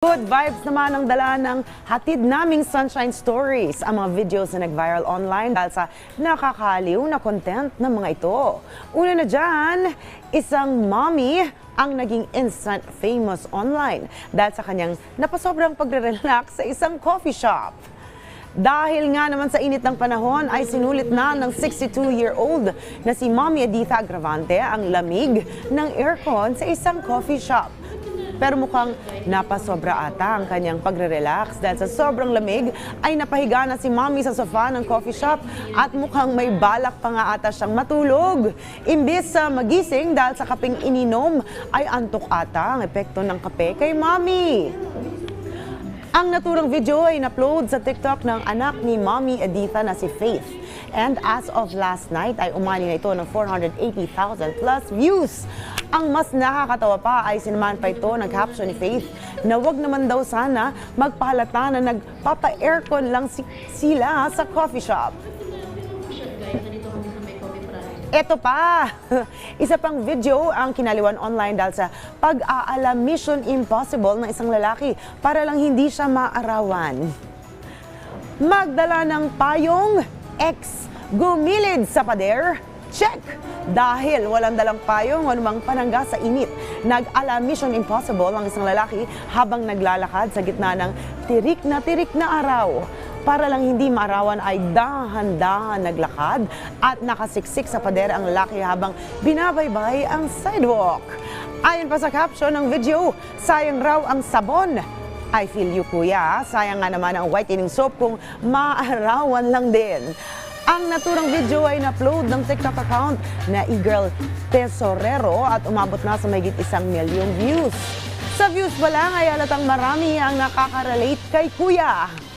Good vibes naman ang dala ng hatid naming Sunshine Stories, ang mga videos na nag-viral online dahil sa nakakaliw na content ng mga ito. Una na dyan, isang mommy ang naging instant famous online dahil sa kanyang napasobrang pagre-relax sa isang coffee shop. Dahil nga naman sa init ng panahon ay sinulit na ng 62-year-old na si Mommy Editha Agravante ang lamig ng aircon sa isang coffee shop. Pero mukhang napasobra ata ang kanyang pagre-relax dahil sa sobrang lamig ay napahiga na si Mommy sa sofa ng coffee shop at mukhang may balak pa nga ata siyang matulog. Imbis sa magising dahil sa kaping ininom ay antok ata ang epekto ng kape kay Mommy. Ang naturang video ay in-upload sa TikTok ng anak ni Mommy Editha na si Faith. And as of last night ay umani na ito ng 480,000 plus views. Ang mas nakakatawa pa ay sinamahan pa ito ng caption ni Faith na wag naman daw sana magpahalata na nagpapa-aircon lang si- sila sa coffee shop. Ito pa, isa pang video ang kinaliwan online dahil sa pag-aalam mission impossible ng isang lalaki para lang hindi siya maarawan. Magdala ng payong, ex, gumilid sa pader, check! Dahil walang dalang payong anumang panangga sa init, nag-ala Mission Impossible ang isang lalaki habang naglalakad sa gitna ng tirik na tirik na araw. Para lang hindi maarawan ay dahan-dahan naglakad at nakasiksik sa pader ang lalaki habang binabaybay ang sidewalk. Ayon pa sa caption ng video, sayang raw ang sabon I feel you kuya, sayang nga naman ang whitening soap kung maarawan lang din. Ang naturang video ay na-upload ng TikTok account na e-girl Tesorero at umabot na sa mayigit isang milyong views. Sa views pa lang ay halatang marami ang nakaka-relate kay kuya.